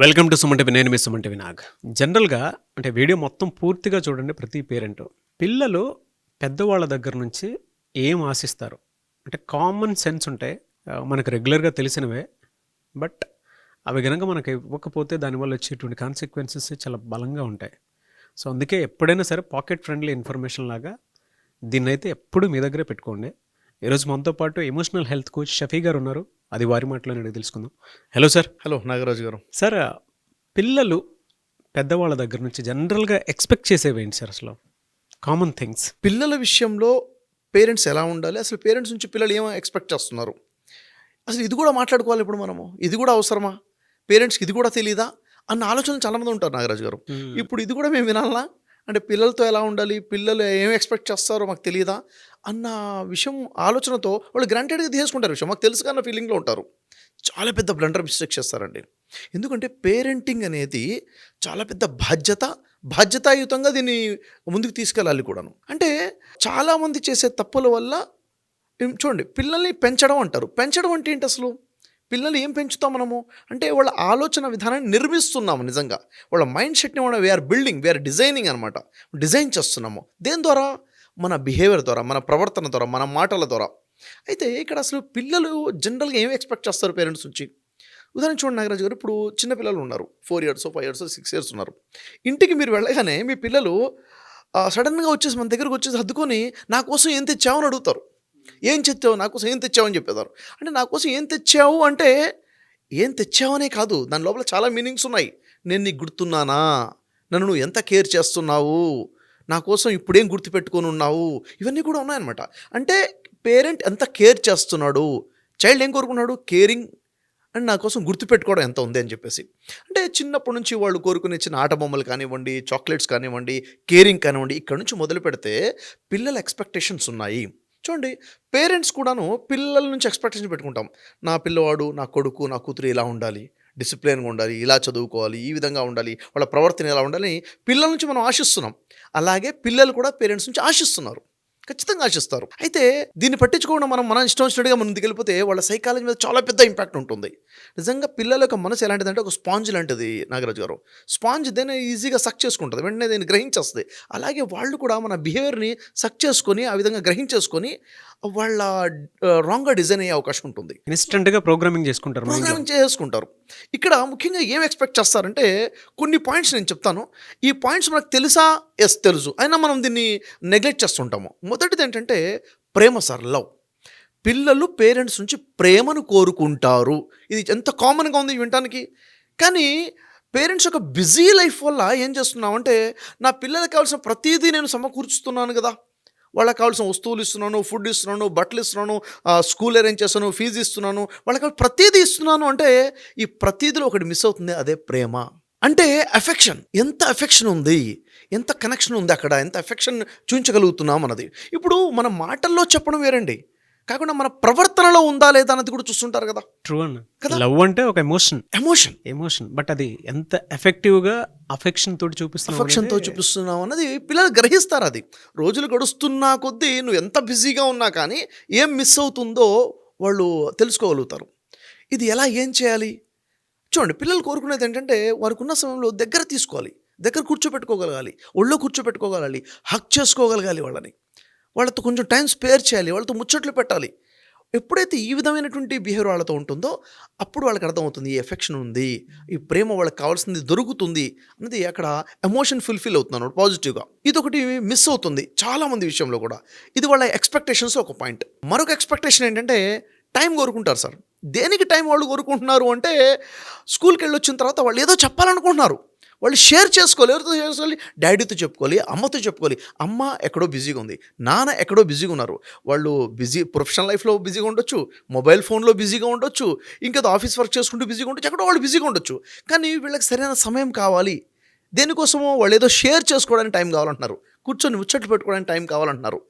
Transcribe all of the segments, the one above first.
Welcome to Suman నేను మీ Suman TV Nag. జనరల్గా అంటే వీడియో మొత్తం పూర్తిగా చూడండి ప్రతి పేరెంట్. పిల్లలు పెద్దవాళ్ళ దగ్గర నుంచి ఏం ఆశిస్తారు? అంటే కామన్ సెన్స్ ఉంటాయి మనకు రెగ్యులర్గా తెలిసినవే బట్ అవి కనుక మనకి ఇవ్వకపోతే దానివల్ల వచ్చేటువంటి కాన్సిక్వెన్సెస్ చాలా బలంగా ఉంటాయి. సో అందుకే ఎప్పుడైనా సరే పాకెట్ ఫ్రెండ్లీ ఇన్ఫర్మేషన్ లాగా దీన్ని అయితే ఎప్పుడు మీ దగ్గరే పెట్టుకోండి. ఈరోజు మనతో పాటు ఎమోషనల్ హెల్త్ కోచ్ షఫీ గారు ఉన్నారు. అది వారి మాటలోనే అడిగి తెలుసుకుందాం. Hello sir. హలో నాగరాజు గారు. సార్ పిల్లలు పెద్దవాళ్ళ దగ్గర నుంచి జనరల్గా ఎక్స్పెక్ట్ చేసేవి ఏంటి సార్ అసలు? Common things. పిల్లల విషయంలో పేరెంట్స్ ఎలా ఉండాలి? అసలు పేరెంట్స్ నుంచి పిల్లలు ఏమో ఎక్స్పెక్ట్ చేస్తున్నారు? అసలు ఇది కూడా మాట్లాడుకోవాలి ఇప్పుడు మనము. ఇది కూడా అవసరమా? పేరెంట్స్కి ఇది కూడా తెలియదా అన్న ఆలోచనలు చాలామంది ఉంటారు నాగరాజు గారు. ఇప్పుడు ఇది కూడా మేము వినాలా అంటే పిల్లలతో ఎలా ఉండాలి పిల్లలు ఏం ఎక్స్పెక్ట్ చేస్తారో మాకు తెలియదా అన్న విషయం ఆలోచనతో వాళ్ళు గ్రాంటెడ్గా తీసుకుంటారు విషయం. మాకు తెలుసు కన్న ఫీలింగ్లో ఉంటారు. చాలా పెద్ద బ్లండర్ మిస్టేక్ చేస్తారండి. ఎందుకంటే పేరెంటింగ్ అనేది చాలా పెద్ద బాధ్యత బాధ్యతాయుతంగా దీన్ని ముందుకు తీసుకెళ్ళాలి కూడాను. అంటే చాలామంది చేసే తప్పుల వల్ల చూడండి పిల్లల్ని పెంచడం అంటారు. పెంచడం అంటే ఏంటి అసలు? పిల్లలు ఏం పెంచుతాం మనము? అంటే వాళ్ళ ఆలోచన విధానాన్ని నిర్మిస్తున్నాము నిజంగా. వాళ్ళ మైండ్ సెట్ని మనం వీఆర్ బిల్డింగ్ వీఆర్ డిజైనింగ్ అనమాట డిజైన్ చేస్తున్నాము. దేని ద్వారా? మన బిహేవియర్ ద్వారా మన ప్రవర్తన ద్వారా మన మాటల ద్వారా. అయితే ఇక్కడ అసలు పిల్లలు జనరల్గా ఏం ఎక్స్పెక్ట్ చేస్తారు పేరెంట్స్ నుంచి? ఉదాహరణ చూడండి నాగరాజు గారు ఇప్పుడు చిన్న పిల్లలు ఉన్నారు. Four years five years six years ఉన్నారు. ఇంటికి మీరు వెళ్ళగానే మీ పిల్లలు సడన్గా వచ్చేసి మన దగ్గరకు వచ్చేసి హద్దుకొని నా కోసం ఏం తెచ్చావు? అడుగుతారు. ఏం తెచ్చావు నా కోసం ఏం తెచ్చావని చెప్పేవారు. చెప్పేదారు అంటే నా కోసం ఏం తెచ్చావు? అంటే ఏం తెచ్చావనే కాదు. దాని లోపల చాలా మీనింగ్స్ ఉన్నాయి. నేను నీకు గుర్తున్నానా? నన్ను నువ్వు ఎంత కేర్ చేస్తున్నావు? నా కోసం ఇప్పుడేం గుర్తుపెట్టుకొని ఉన్నావు? ఇవన్నీ కూడా ఉన్నాయన్నమాట. అంటే పేరెంట్ ఎంత కేర్ చేస్తున్నాడు? చైల్డ్ ఏం కోరుకున్నాడు? కేరింగ్ అండ్ నా కోసం గుర్తుపెట్టుకోవడం ఎంత ఉంది? అని చెప్పేసి. అంటే చిన్నప్పటి నుంచి వాళ్ళు కోరుకునే చిన్న ఆట బొమ్మలు కానివ్వండి చాక్లెట్స్ కానివ్వండి కేరింగ్ కానివ్వండి ఇక్కడ నుంచి మొదలు పెడితే పిల్లల ఎక్స్పెక్టేషన్స్ ఉన్నాయి. చూడండి పేరెంట్స్ కూడాను పిల్లల నుంచి ఎక్స్పెక్టేషన్ పెట్టుకుంటాం. నా పిల్లవాడు నా కొడుకు నా కూతురు ఇలా ఉండాలి డిసిప్లిన్గా ఉండాలి ఇలా చదువుకోవాలి ఈ విధంగా ఉండాలి వాళ్ళ ప్రవర్తన ఎలా ఉండాలి పిల్లల నుంచి మనం ఆశిస్తున్నాం. అలాగే పిల్లలు కూడా పేరెంట్స్ నుంచి ఆశిస్తున్నారు. ఖచ్చితంగా ఆశిస్తారు. అయితే దీన్ని పట్టించుకోవడం మనం మన ఇష్టం వచ్చినట్టుగా ముందుకు వెళ్ళిపోతే వాళ్ళ సైకాలజీ మీద చాలా పెద్ద ఇంపాక్ట్ ఉంటుంది. నిజంగా పిల్లల యొక్క మనసు ఎలాంటిదంటే ఒక స్పాంజ్ లాంటిది నాగరాజు గారు. స్పాంజ్ దేని ఈజీగా సక్ చేసుకుంటుంది. వెంటనే దీన్ని గ్రహించేస్తుంది. అలాగే వాళ్ళు కూడా మన బిహేవియర్ని సక్ చేసుకొని ఆ విధంగా గ్రహించేసుకొని వాళ్ళ రాంగ్గా డిజైన్ అయ్యే అవకాశం ఉంటుంది. ఇన్స్టెంట్గా ప్రోగ్రామింగ్ చేసుకుంటారు. ప్రోగ్రామింగ్ చేసుకుంటారు. ఇక్కడ ముఖ్యంగా ఏం ఎక్స్పెక్ట్ చేస్తారంటే కొన్ని పాయింట్స్ నేను చెప్తాను. ఈ పాయింట్స్ మనకు తెలుసా? ఎస్ తెలుసు. అయినా మనం దీన్ని నెగ్లెక్ట్ చేస్తుంటాము. మొదటిది ఏంటంటే ప్రేమ సార్ లవ్. పిల్లలు పేరెంట్స్ నుంచి ప్రేమను కోరుకుంటారు. ఇది ఎంత కామన్గా ఉంది వినటానికి. కానీ పేరెంట్స్ యొక్క బిజీ లైఫ్ వల్ల ఏం చేస్తున్నామంటే నా పిల్లలకు కావాల్సిన ప్రతిదీ నేను సమకూర్చుతున్నాను కదా. వాళ్ళకి కావాల్సిన వస్తువులు ఇస్తున్నాను ఫుడ్ ఇస్తున్నాను బట్టలు ఇస్తున్నాను స్కూల్ అరేంజ్ చేస్తాను ఫీజు ఇస్తున్నాను వాళ్ళకి ప్రతిదీ ఇస్తున్నాను అంటే ఈ ప్రతిదీలో ఒకటి మిస్ అవుతుంది అదే ప్రేమ. అంటే అఫెక్షన్ ఎంత అఫెక్షన్ ఉంది? ఎంత కనెక్షన్ ఉంది అక్కడ? ఎంత అఫెక్షన్ చూపించగలుగుతున్నాం అన్నది. ఇప్పుడు మన మాటల్లో చెప్పడం వేరండి. కాకుండా మన ప్రవర్తనలో ఉందా లేదా అన్నది కూడా చూస్తుంటారు కదా. ట్రూ అన్న. కదా? లవ్ అంటే ఒక ఎమోషన్ ఎమోషన్ ఎమోషన్ బట్ అది ఎంత ఎఫెక్టివ్గా అఫెక్షన్ తోటి చూపిస్తున్నాం అఫెక్షన్తో చూపిస్తున్నావు అన్నది పిల్లలు గ్రహిస్తారు అది. రోజులు గడుస్తున్నా కొద్దీ నువ్వు ఎంత బిజీగా ఉన్నా కానీ ఏం మిస్ అవుతుందో వాళ్ళు తెలుసుకోగలుగుతారు. ఇది ఎలా ఏం చేయాలి? చూడండి పిల్లలు కోరుకునేది ఏంటంటే వారికి ఉన్న సమయంలో దగ్గర తీసుకోవాలి. దగ్గర కూర్చోపెట్టుకోగలగాలి. ఒళ్ళో కూర్చోపెట్టుకోగలగాలి హక్ చేసుకోగలగాలి వాళ్ళని. వాళ్ళతో కొంచెం టైం స్పేర్ చేయాలి వాళ్ళతో ముచ్చట్లు పెట్టాలి. ఎప్పుడైతే ఈ విధమైనటువంటి బిహేవియర్ వాళ్ళతో ఉంటుందో అప్పుడు వాళ్ళకి అర్థమవుతుంది ఈ ఎఫెక్షన్ ఉంది ఈ ప్రేమ వాళ్ళకి కావాల్సింది దొరుకుతుంది అనేది అక్కడ ఎమోషన్ ఫుల్ఫిల్ అవుతున్నాను పాజిటివ్గా. ఇది ఒకటి మిస్ అవుతుంది చాలామంది విషయంలో కూడా. ఇది వాళ్ళ ఎక్స్పెక్టేషన్స్ ఒక పాయింట్. మరొక ఎక్స్పెక్టేషన్ ఏంటంటే టైం కోరుకుంటారు సార్. దేనికి టైం వాళ్ళు కోరుకుంటున్నారు అంటే స్కూల్కి వెళ్ళి వచ్చిన తర్వాత వాళ్ళు ఏదో చెప్పాలనుకుంటున్నారు. వాళ్ళు షేర్ చేసుకోవాలి. ఎవరితో చేసుకోవాలి? డాడీతో చెప్పుకోవాలి అమ్మతో చెప్పుకోవాలి. అమ్మ ఎక్కడో బిజీగా ఉంది నాన్న ఎక్కడో బిజీగా ఉన్నారు. వాళ్ళు బిజీ ప్రొఫెషనల్ లైఫ్లో బిజీగా ఉండొచ్చు మొబైల్ ఫోన్లో బిజీగా ఉండొచ్చు ఇంకా ఆఫీస్ వర్క్ చేసుకుంటూ బిజీగా ఉండొచ్చు ఎక్కడో వాళ్ళు బిజీగా ఉండొచ్చు. కానీ వీళ్ళకి సరైన సమయం కావాలి. దేనికోసమో వాళ్ళు ఏదో షేర్ చేసుకోవడానికి టైం కావాలంటున్నారు. కూర్చొని ముచ్చట్లు పెట్టుకోవడానికి టైం కావాలంటున్నారు.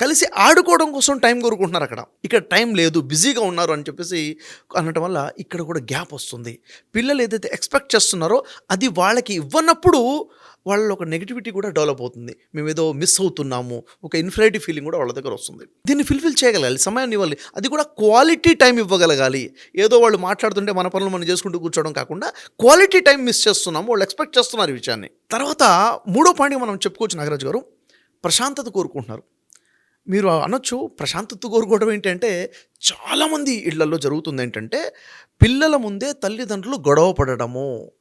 కలిసి ఆడుకోవడం కోసం టైం కోరుకుంటున్నారు అక్కడ. ఇక్కడ టైం లేదు బిజీగా ఉన్నారు అని చెప్పేసి అనటం వల్ల ఇక్కడ కూడా గ్యాప్ వస్తుంది. పిల్లలు ఏదైతే ఎక్స్పెక్ట్ చేస్తున్నారో అది వాళ్ళకి ఇవ్వనప్పుడు వాళ్ళలో ఒక నెగిటివిటీ కూడా డెవలప్ అవుతుంది. మేము ఏదో మిస్ అవుతున్నాము ఒక ఇన్ఫినిటీ ఫీలింగ్ కూడా వాళ్ళ దగ్గర వస్తుంది. దీన్ని ఫిల్ఫిల్ చేయగలగాలి సమయాన్ని ఇవ్వాలి. అది కూడా క్వాలిటీ టైం ఇవ్వగలగాలి. ఏదో వాళ్ళు మాట్లాడుతుంటే మన పనులు మనం చేసుకుంటూ కూర్చోవడం కాకుండా క్వాలిటీ టైం మిస్ చేస్తున్నాము వాళ్ళు ఎక్స్పెక్ట్ చేస్తున్నారు ఈ విషయాన్ని. తర్వాత మూడో పాయింట్ మనం చెప్పుకోవచ్చు నాగరాజు గారు ప్రశాంతత కోరుకుంటున్నారు. మీరు అనొచ్చు ప్రశాంతత కోరుకోవడం ఏంటంటే చాలామంది ఇళ్ళలో జరుగుతుంది ఏంటంటే పిల్లల ముందే తల్లిదండ్రులు గొడవ పడడము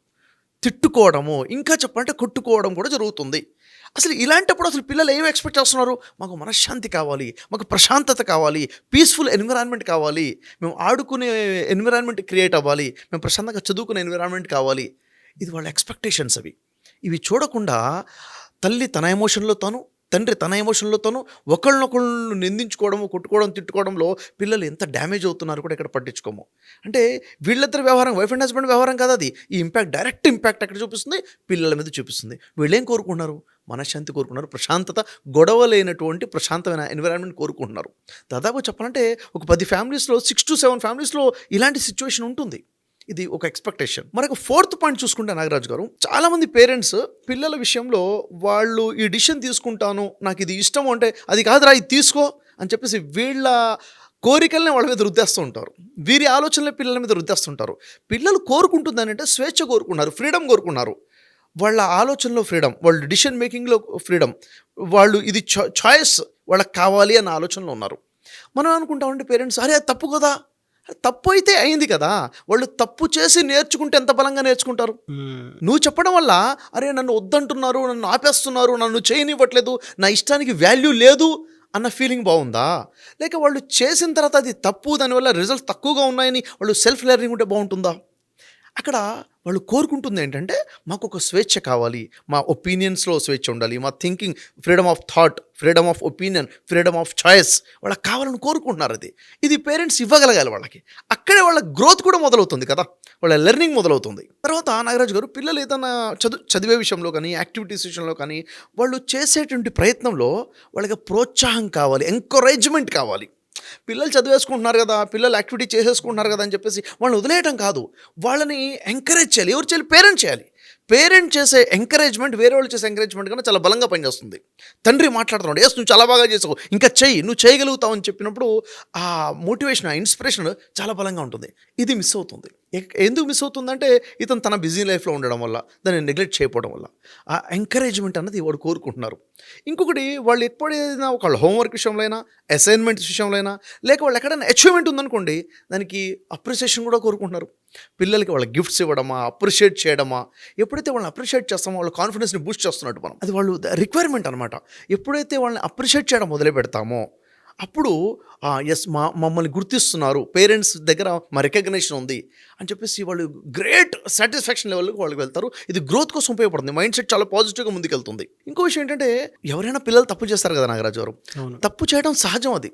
తిట్టుకోవడము ఇంకా చెప్పాలంటే కొట్టుకోవడం కూడా జరుగుతుంది. అసలు ఇలాంటప్పుడు అసలు పిల్లలు ఏం ఎక్స్పెక్ట్ చేస్తున్నారు? మాకు మనశ్శాంతి కావాలి మాకు ప్రశాంతత కావాలి పీస్ఫుల్ ఎన్విరాన్మెంట్ కావాలి మేము ఆడుకునే ఎన్విరాన్మెంట్ క్రియేట్ అవ్వాలి మేము ప్రశాంతంగా చదువుకునే ఎన్విరాన్మెంట్ కావాలి. ఇది వాళ్ళ ఎక్స్పెక్టేషన్స్ అవి. ఇవి చూడకుండా తల్లి తన ఎమోషన్లో తను తండ్రి తన ఎమోషన్లో తను ఒకళ్ళనొకళ్ళు నిందించుకోవడము కొట్టుకోవడం తిట్టుకోవడంలో పిల్లలు ఎంత డ్యామేజ్ అవుతున్నారు కూడా ఇక్కడ పట్టించుకోము. అంటే వీళ్ళిద్దరి వ్యవహారం వైఫ్ అండ్ హస్బెండ్ వ్యవహారం కాదు అది. ఈ ఇంపాక్ట్ డైరెక్ట్ ఇంపాక్ట్ ఎక్కడ చూపిస్తుంది? పిల్లల మీద చూపిస్తుంది. వీళ్ళేం కోరుకుంటున్నారు? మనశ్శాంతి కోరుకున్నారు ప్రశాంతత గొడవ లేనటువంటి ప్రశాంతమైన ఎన్విరాన్మెంట్ కోరుకుంటున్నారు. దాదాపు చెప్పాలంటే ఒక పది ఫ్యామిలీస్లో సిక్స్ టు సెవెన్ ఫ్యామిలీస్లో ఇలాంటి సిచ్యువేషన్ ఉంటుంది. ఇది ఒక ఎక్స్పెక్టేషన్ మనకు ఫోర్త్ పాయింట్ చూసుకుంటే నాగరాజు గారు చాలా మంది పేరెంట్స్ పిల్లల విషయంలో వాళ్ళు ఈ డిసిషన్ తీసుకుంటాను నాకు ఇది ఇష్టం అంటే అది కాదురా ఇది తీసుకో అని చెప్పేసి వీళ్ళ కోరికల్ని వాళ్ళ మీద రుద్దేస్తూ ఉంటారు. వీరి ఆలోచనలే పిల్లల మీద రుద్దేస్తుంటారు పిల్లలు కోరుకుంటుందని అంటే స్వేచ్ఛ కోరుకున్నారు ఫ్రీడమ్ కోరుకున్నారు. వాళ్ళ ఆలోచనలో ఫ్రీడమ్ వాళ్ళు డిసిషన్ మేకింగ్లో ఫ్రీడమ్ వాళ్ళు ఇది చాయిస్ వాళ్ళకి కావాలి అన్న ఆలోచనలో ఉన్నారు. మనం అనుకుంటామంటే పేరెంట్స్ అరే అది తప్పు కదా తప్పు అయితే అయింది కదా. వాళ్ళు తప్పు చేసి నేర్చుకుంటే ఎంత బలంగా నేర్చుకుంటారు? నువ్వు చెప్పడం వల్ల అరే నన్ను వద్దంటున్నారు నన్ను ఆపేస్తున్నారు నన్ను చేయనివ్వట్లేదు నా ఇష్టానికి వాల్యూ లేదు అన్న ఫీలింగ్ బాగుందా? లేక వాళ్ళు చేసిన తర్వాత అది తప్పు దానివల్ల రిజల్ట్స్ తక్కువగా ఉన్నాయని వాళ్ళు సెల్ఫ్ లెర్నింగ్ ఉంటే బాగుంటుందా? అక్కడ వాళ్ళు కోరుకుంటుంది ఏంటంటే మాకు ఒక స్వేచ్ఛ కావాలి. మా ఒపీనియన్స్లో స్వేచ్ఛ ఉండాలి. మా thinking freedom of thought freedom of opinion freedom of choice వాళ్ళకి కావాలని కోరుకుంటున్నారు అది. ఇది పేరెంట్స్ ఇవ్వగలగాలి వాళ్ళకి. అక్కడే వాళ్ళ గ్రోత్ కూడా మొదలవుతుంది కదా. వాళ్ళ లెర్నింగ్ మొదలవుతుంది. తర్వాత నాగరాజు గారు పిల్లలు ఏదైనా చదువు చదివే విషయంలో కానీ యాక్టివిటీస్ విషయంలో కానీ వాళ్ళు చేసేటువంటి ప్రయత్నంలో వాళ్ళకి ప్రోత్సాహం కావాలి ఎంకరేజ్మెంట్ కావాలి. పిల్లలు చదివేసుకుంటున్నారు కదా పిల్లలు యాక్టివిటీ చేసేసుకుంటున్నారు కదా అని చెప్పేసి వాళ్ళని వదిలేయటం కాదు. వాళ్ళని ఎంకరేజ్ చేయాలి. ఎవరు చేయాలి? పేరెంట్స్ చేయాలి. పేరెంట్ చేసే ఎంకరేజ్మెంట్ వేరే వాళ్ళు చేసే ఎంకరేజ్మెంట్ కన్నా చాలా బలంగా పనిచేస్తుంది. తండ్రి మాట్లాడుతున్నాడు ఎస్ నువ్వు చాలా బాగా చేసావు ఇంకా చెయ్యి నువ్వు చేయగలుగుతావు అని చెప్పినప్పుడు ఆ మోటివేషన్ ఆ ఇన్స్పిరేషన్ చాలా బలంగా ఉంటుంది. ఇది మిస్ అవుతుంది. ఎక్- ఎందుకు మిస్ అవుతుందంటే ఇతను తన బిజీ లైఫ్లో ఉండడం వల్ల దాన్ని నెగ్లెక్ట్ చేయకపోవడం వల్ల. ఆ ఎంకరేజ్మెంట్ అన్నది వాడు కోరుకుంటున్నారు. ఇంకొకటి వాళ్ళు ఎప్పుడైనా ఒక హోంవర్క్ విషయంలో అయినా అసైన్మెంట్ విషయంలో అయినా లేక వాళ్ళు ఎక్కడైనా అచీవ్మెంట్ ఉందనుకోండి దానికి అప్రిసియేషన్ కూడా కోరుకుంటున్నారు. పిల్లలకి వాళ్ళ గిఫ్ట్స్ ఇవ్వడమా అప్రిషియేట్ చేయడమా ఎప్పుడైతే వాళ్ళని అప్రిషియేట్ చేస్తామో వాళ్ళ కాన్ఫిడెన్స్ని బూస్ట్ చేస్తున్నట్టు మనం. అది వాళ్ళు రిక్వైర్మెంట్ అనమాట ఎప్పుడైతే వాళ్ళని అప్రిషియేట్ చేయడం మొదలు పెడతామో అప్పుడు ఎస్ మా మమ్మల్ని గుర్తిస్తున్నారు. పేరెంట్స్ దగ్గర మా రికగ్నేషన్ ఉంది. అని చెప్పేసి వాళ్ళు గ్రేట్ సాటిస్ఫాక్షన్ లెవెల్కి వాళ్ళకి వెళ్తారు. ఇది గ్రోత్ కోసం ఉపయోగపడుతుంది. మైండ్ సెట్ చాలా పాజిటివ్గా ముందుకెళ్తుంది. ఇంకో విషయం ఏంటంటే ఎవరైనా పిల్లలు తప్పు చేస్తారు కదా నాగరాజు గారు. తప్పు చేయడం సహజం అది.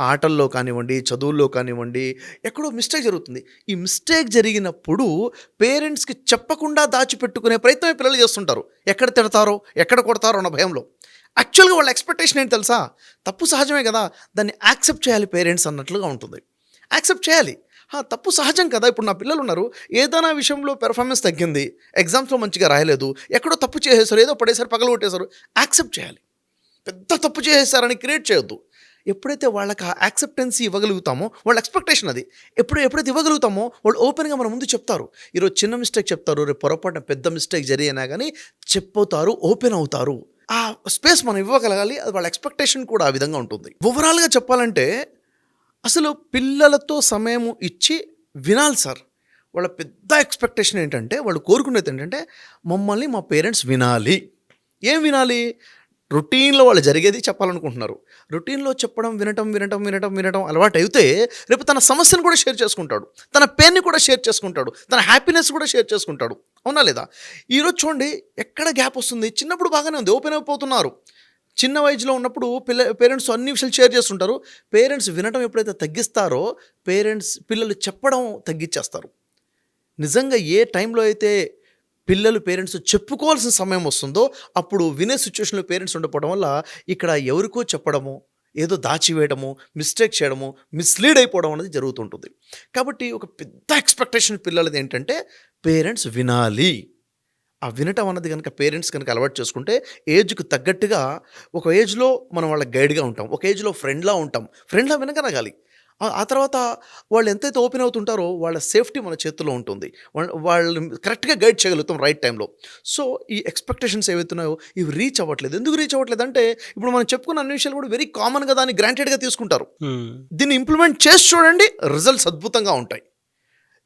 ఆటల్లో కానివ్వండి చదువుల్లో కానివ్వండి ఎక్కడో మిస్టేక్ జరుగుతుంది. ఈ మిస్టేక్ జరిగినప్పుడు పేరెంట్స్కి చెప్పకుండా దాచిపెట్టుకునే ప్రయత్నమే పిల్లలు చేస్తుంటారు. ఎక్కడ తిడతారో ఎక్కడ కొడతారో అన్న భయంలో. యాక్చువల్గా వాళ్ళ ఎక్స్పెక్టేషన్ ఏంటి తెలుసా? తప్పు సహజమే కదా. దాన్ని యాక్సెప్ట్ చేయాలి పేరెంట్స్ అన్నట్లుగా ఉంటుంది. యాక్సెప్ట్ చేయాలి. తప్పు సహజం కదా. ఇప్పుడు నా పిల్లలు ఉన్నారు. ఏదైనా విషయంలో పెర్ఫార్మెన్స్ తగ్గింది. ఎగ్జామ్స్లో మంచిగా రాయలేదు. ఎక్కడో తప్పు చేసేసారు. ఏదో పడేసారు పగల కొట్టేశారు. యాక్సెప్ట్ చేయాలి. పెద్ద తప్పు చేసేసారని క్రియేట్ చేయొద్దు. ఎప్పుడైతే వాళ్ళకి ఆ యాక్సెప్టెన్సీ ఇవ్వగలుగుతామో వాళ్ళ ఎక్స్పెక్టేషన్ అది. ఎప్పుడు ఎప్పుడైతే ఇవ్వగలుగుతామో వాళ్ళు ఓపెన్గా మన ముందు చెప్తారు. ఈరోజు చిన్న మిస్టేక్ చెప్తారు. రేపు పొరపాటున పెద్ద మిస్టేక్ జరిగినా కానీ చెప్పుతారు ఓపెన్ అవుతారు. ఆ స్పేస్ మనం ఇవ్వగలగాలి అది వాళ్ళ ఎక్స్పెక్టేషన్ కూడా ఆ విధంగా ఉంటుంది. ఓవరాల్గా చెప్పాలంటే అసలు పిల్లలతో సమయం ఇచ్చి వినాలి సార్. వాళ్ళ పెద్ద ఎక్స్పెక్టేషన్ ఏంటంటే వాళ్ళు కోరుకునేది ఏంటంటే మమ్మల్ని మా పేరెంట్స్ వినాలి. ఏం వినాలి? రొటీన్లో వాళ్ళు జరిగేది చెప్పాలనుకుంటున్నారు. రొటీన్లో చెప్పడం వినటం వినటం వినటం వినటం అలవాటు అయితే రేపు తన సమస్యను కూడా షేర్ చేసుకుంటాడు. తన పెయిన్ని కూడా షేర్ చేసుకుంటాడు. తన హ్యాపీనెస్ కూడా షేర్ చేసుకుంటాడు. అవునా లేదా? ఈరోజు చూడండి ఎక్కడ గ్యాప్ వస్తుంది? చిన్నప్పుడు బాగానే ఉంది. ఓపెన్ అయిపోతున్నారు. చిన్న వయసులో ఉన్నప్పుడు పిల్ల పేరెంట్స్ అన్ని విషయాలు షేర్ చేస్తుంటారు. పేరెంట్స్ వినటం ఎప్పుడైతే తగ్గిస్తారో పేరెంట్స్ పిల్లలు చెప్పడం తగ్గించేస్తారు. నిజంగా ఏ టైంలో అయితే పిల్లలు పేరెంట్స్ చెప్పుకోవాల్సిన సమయం వస్తుందో అప్పుడు వినే సిచ్యువేషన్లో పేరెంట్స్ ఉండకపోవడం వల్ల ఇక్కడ ఎవరికో చెప్పడము ఏదో దాచివేయడము మిస్టేక్ చేయడము మిస్లీడ్ అయిపోవడం అనేది జరుగుతుంటుంది. కాబట్టి ఒక పెద్ద ఎక్స్పెక్టేషన్ పిల్లలది ఏంటంటే పేరెంట్స్ వినాలి. ఆ వినటం అన్నది కనుక పేరెంట్స్ కనుక అలవాటు చేసుకుంటే ఏజ్కి తగ్గట్టుగా ఒక ఏజ్లో మనం వాళ్ళ గైడ్గా ఉంటాం. ఒక ఏజ్లో ఫ్రెండ్లా ఉంటాం. ఫ్రెండ్లా వినగలగాలి ఆ- తర్వాత వాళ్ళు ఎంతైతే ఓపెన్ అవుతుంటారో వాళ్ళ సేఫ్టీ మన చేతుల్లో ఉంటుంది. వాళ్ళ కరెక్ట్గా గైడ్ చేయగలుగుతాం రైట్ టైంలో. సో ఈ ఎక్స్పెక్టేషన్స్ ఏవైతున్నాయో ఇవి రీచ్ అవ్వట్లేదు. ఎందుకు రీచ్ అవ్వట్లేదు అంటే ఇప్పుడు మనం చెప్పుకున్న అన్ని విషయాలు కూడా వెరీ కామన్గా దాన్ని గ్రాంటెడ్గా తీసుకుంటారు. దీన్ని ఇంప్లిమెంట్ చేసి చూడండి రిజల్ట్స్ అద్భుతంగా ఉంటాయి.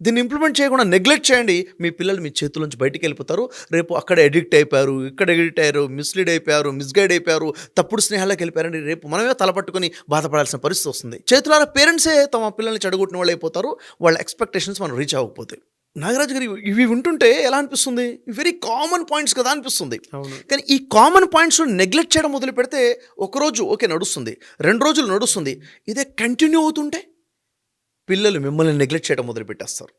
దీన్ని ఇంప్లిమెంట్ చేయకుండా నెగ్లెక్ట్ చేయండి. మీ పిల్లలు మీ చేతుల్లోంచి బయటికి వెళ్ళిపోతారు. రేపు అక్కడ ఎడిక్ట్ అయిపోయారు ఇక్కడ ఎడిక్ట్ అయ్యారు మిస్లీడ్ అయిపోయారు మిస్గైడ్ అయిపోయారు తప్పుడు స్నేహాలకు వెళ్ళిపోయారండి. రేపు మనమే తలపట్టుకొని బాధపడాల్సిన పరిస్థితి వస్తుంది. చేతులారా పేరెంట్సే తమ పిల్లల్ని చెడగొట్టిన వాళ్ళు అయిపోతారు. వాళ్ళ ఎక్స్పెక్టేషన్స్ మనం రీచ్ అవ్వకపోతే. నాగరాజు గారు ఇవి- ఉంటుంటే ఎలా అనిపిస్తుంది? వెరీ కామన్ పాయింట్స్ కదా అనిపిస్తుంది. అవును. కానీ ఈ కామన్ పాయింట్స్ నెగ్లెక్ట్ చేయడం మొదలు పెడితే ఒకరోజు ఓకే నడుస్తుంది. రెండు రోజులు నడుస్తుంది. ఇదే కంటిన్యూ అవుతుంటే పిల్లలు మిమ్మల్ని నెగ్లెక్ట్ చేయడం మొదలు పెట్టేస్తారు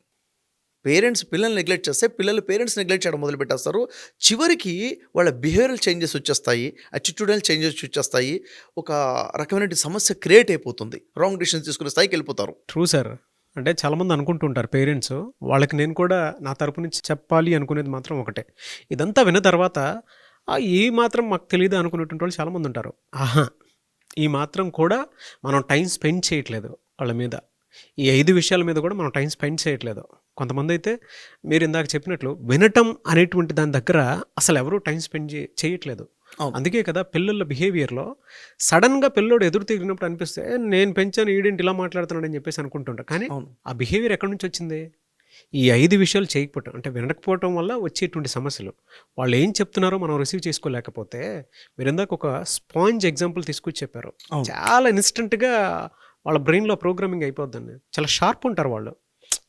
పేరెంట్స్ పిల్లల్ని నెగ్లెక్ట్ చేస్తే పిల్లలు పేరెంట్స్ నెగ్లెక్ట్ చేయడం మొదలు పెట్టేస్తారు చివరికి వాళ్ళ బిహేవియరల్ చేంజెస్ వచ్చేస్తాయి అటిట్యూడల్ చేంజెస్ వచ్చేస్తాయి ఒక రకమైన సమస్య క్రియేట్ అయిపోతుంది. రాంగ్ డిసిషన్స్ తీసుకునే స్థాయికి వెళ్ళిపోతారు. ట్రూ సార్ అంటే చాలామంది అనుకుంటుంటారు పేరెంట్స్ వాళ్ళకి నేను కూడా నా తరపు నుంచి చెప్పాలి అనుకునేది మాత్రం ఒకటే. ఇదంతా విన్న తర్వాత ఏ మాత్రం మాకు తెలియదు అనుకునేటువంటి వాళ్ళు చాలామంది ఉంటారు. ఆహా! ఈ మాత్రం కూడా మనం టైం స్పెండ్ చేయట్లేదు వాళ్ళ మీద. ఈ ఐదు విషయాల మీద కూడా మనం టైం స్పెండ్ చేయట్లేదు. కొంతమంది అయితే మీరు ఇందాక చెప్పినట్లు వినటం అనేటువంటి దాని దగ్గర అసలు ఎవరు టైం స్పెండ్ చేయట్లేదు. అందుకే కదా పిల్లల బిహేవియర్లో సడన్గా పిల్లోడు ఎదురు తిరిగినప్పుడు అనిపిస్తే "ఏ, నేను పెంచాను ఈడేంటి ఇలా మాట్లాడుతున్నాడు అని చెప్పేసి అనుకుంటుంటా కానీ ఆ బిహేవియర్ ఎక్కడి నుంచి వచ్చింది? ఈ ఐదు విషయాలు చేయకపోవటం అంటే వినకపోవటం వల్ల వచ్చేటువంటి సమస్యలు. వాళ్ళు ఏం చెప్తున్నారో మనం రిసీవ్ చేసుకోలేకపోతే మీరు ఇందాక ఒక స్పాంజ్ ఎగ్జాంపుల్ తీసుకొచ్చి చెప్పారు. చాలా ఇన్స్టెంట్గా వాళ్ళ బ్రెయిన్లో ప్రోగ్రామింగ్ అయిపోద్దండి. చాలా షార్ప్ ఉంటారు వాళ్ళు.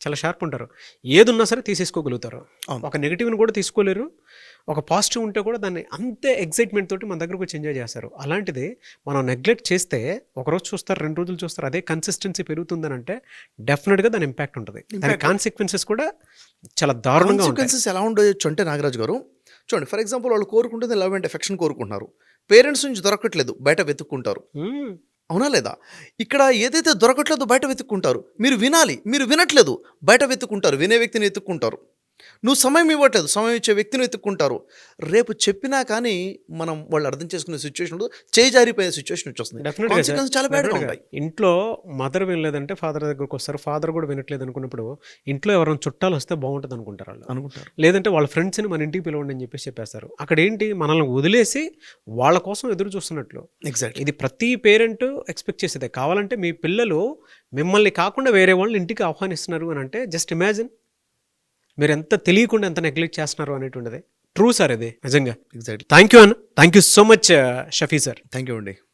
చాలా షార్ప్ ఉంటారు. ఏది ఉన్నా సరే తీసేసుకోగలుగుతారు. ఒక నెగిటివ్ని కూడా తీసుకోలేరు. ఒక పాజిటివ్ ఉంటే కూడా దాన్ని అంతే ఎగ్జైట్మెంట్ తోటి మన దగ్గరకు వచ్చి ఎంజాయ్ చేస్తారు. అలాంటిది మనం నెగ్లెక్ట్ చేస్తే ఒక రోజు చూస్తారు రెండు రోజులు చూస్తారు అదే కన్సిస్టెన్సీ పెరుగుతుందని అంటే డెఫినెట్గా దాని ఇంపాక్ట్ ఉంటుంది. దాని కాన్సిక్వెన్సెస్ కూడా చాలా దారుణంగా కాన్సిక్వెన్సెస్ ఎలా ఉండొచ్చు అంటే నాగరాజు గారు చూడండి ఫర్ ఎగ్జాంపుల్ వాళ్ళు కోరుకుంటుంది లవ్ అండ్ ఎఫెక్షన్ కోరుకుంటున్నారు. పేరెంట్స్ నుంచి దొరకట్లేదు బయట వెతుక్కుంటారు. అవునా లేదా? ఇక్కడ ఏదైతే దొరకట్లేదో బయట వెతుక్కుంటారు మీరు వినాలి మీరు వినట్లేదు బయట వెతుక్కుంటారు వినే వ్యక్తిని వెతుక్కుంటారు. నువ్వు సమయం ఇవ్వట్లేదు. సమయం ఇచ్చే వ్యక్తిని వెతుక్కుంటారు. రేపు చెప్పినా కానీ మనం వాళ్ళు అర్థం చేసుకునే సిచ్యువేషన్ చేయి జారిపోయే సిచ్యువేషన్ వచ్చేస్తుంది. చాలా బ్యాడ్గా. ఉంటాయి. ఇంట్లో మదర్ వినలేదంటే ఫాదర్ దగ్గరకు వస్తారు. ఫాదర్ కూడా వినట్లేదు అనుకున్నప్పుడు ఇంట్లో ఎవరైనా చుట్టాలు వస్తే బాగుంటుంది అనుకుంటారు వాళ్ళు. అనుకుంటారు. లేదంటే వాళ్ళ ఫ్రెండ్స్ని మన ఇంటికి పిలవండి అని చెప్పేసి చెప్పేస్తారు. అక్కడ ఏంటి? మనల్ని వదిలేసి వాళ్ళ కోసం ఎదురు చూస్తున్నట్లు. ఎగ్జాక్ట్ ఇది ప్రతి పేరెంట్ ఎక్స్పెక్ట్ చేసేదే. కావాలంటే మీ పిల్లలు మిమ్మల్ని కాకుండా వేరే వాళ్ళని ఇంటికి ఆహ్వానిస్తున్నారు అని అంటే జస్ట్ ఇమాజిన్ మీరు ఎంత తెలియకుండా ఎంత నెగ్లెక్ట్ చేస్తున్నారు అనేటువంటిది ట్రూ సార్ ఇది. నిజంగా. ఎగ్జాక్ట్లీ. థ్యాంక్ యూ అన్న. Thank you so much Shafi sir. Thank you అండి.